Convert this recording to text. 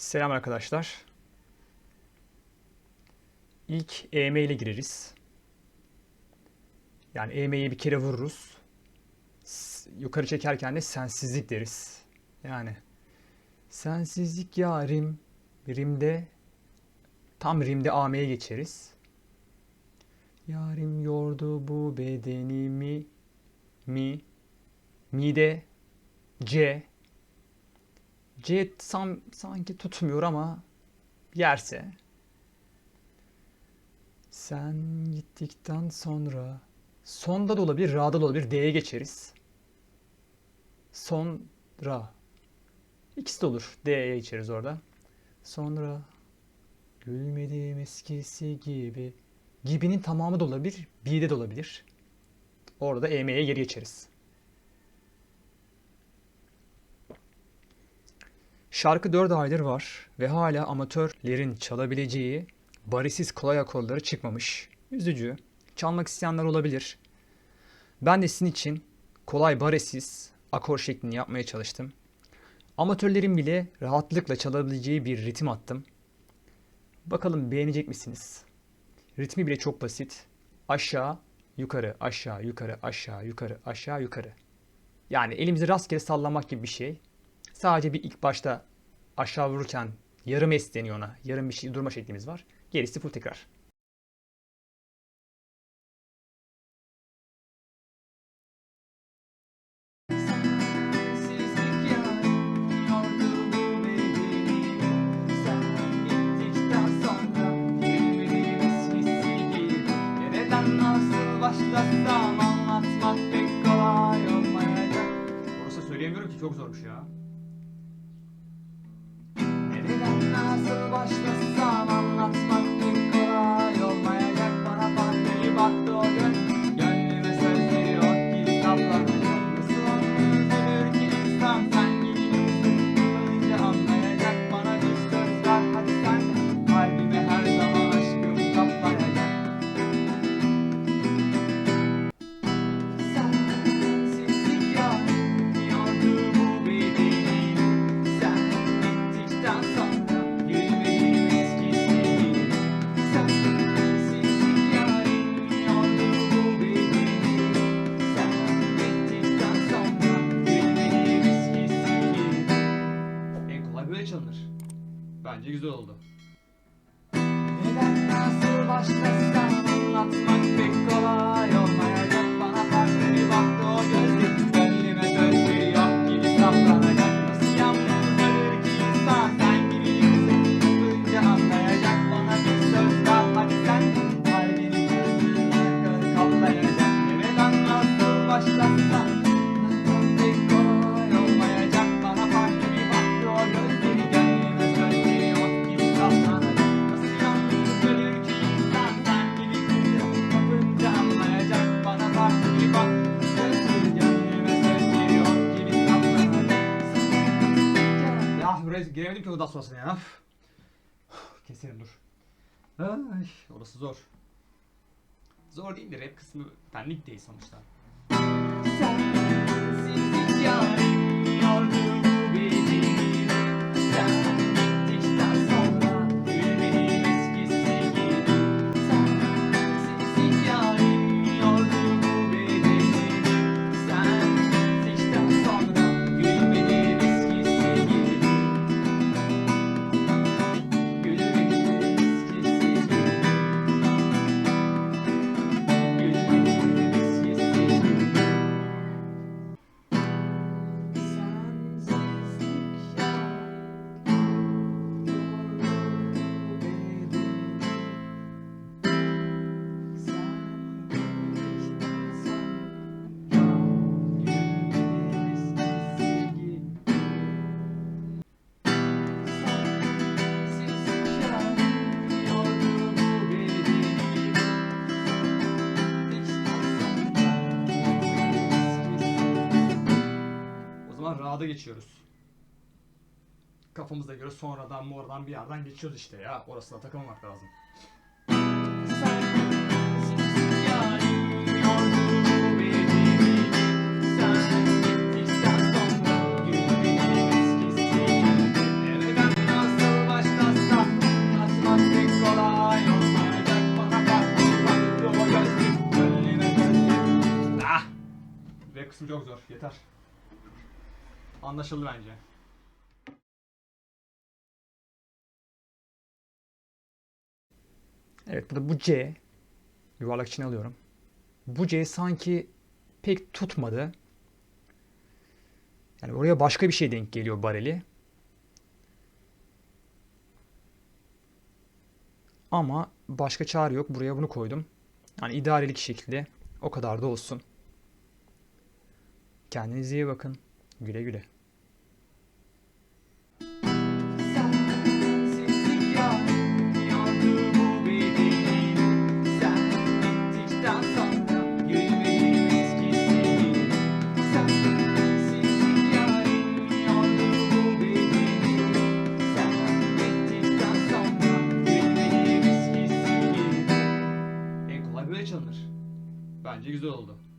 Selam arkadaşlar. İlk EM ile gireriz. Yani EM'yi bir kere vururuz. Yukarı çekerken de sensizlik deriz. Yani sensizlik ya rim. Rimde tam rimde AM'ye geçeriz. Yarim yordu bu bedenimi mi mi de C C sam, sanki tutmuyor ama yerse. Sen gittikten sonra sonda da olabilir, ra'da da olabilir. D'ye geçeriz. Sonra. İkisi de olur. D'ye geçeriz orada. Sonra gülmediğim eskisi gibi. Gibinin tamamı da olabilir. B'de de olabilir. Orada EM'ye geri geçeriz. Şarkı 4 aydır var ve hala amatörlerin çalabileceği barisiz kolay akorları çıkmamış. Üzücü. Çalmak isteyenler olabilir. Ben de sizin için kolay baresiz akor şeklini yapmaya çalıştım. Amatörlerin bile rahatlıkla çalabileceği bir ritim attım. Bakalım beğenecek misiniz? Ritmi bile çok basit. Aşağı, yukarı, aşağı, yukarı, aşağı, yukarı, aşağı, yukarı. Yani elimizi rastgele sallamak gibi bir şey. Sadece bir ilk başta aşağı vururken yarım es deniyor ona. Yarım bir şey durma şeklimiz var. Gerisi full tekrar. Çok zormuş ya. Nasıl Çalınır. Bence güzel oldu. Neden nasıl başlasam anlatmak pek kolay Buraya giremedim ki ondan sonrasına ya. Keselim dur. Ay, orası zor. Zor değil de rap kısmı benlik değil sonuçta. geçiyoruz. Kafamıza göre sonradan moradan bir yerden geçiyoruz işte ya. Orasına takılmamak lazım. Ah! kısmı çok zor. Yeter. Anlaşıldı bence. Evet burada bu C. Yuvarlak içine alıyorum. Bu C sanki pek tutmadı. Yani oraya başka bir şey denk geliyor bareli. Ama başka çare yok. Buraya bunu koydum. Yani idarelik şekilde o kadar da olsun. Kendinize iyi bakın. Güle güle. Böyle çalınır. Bence güzel oldu.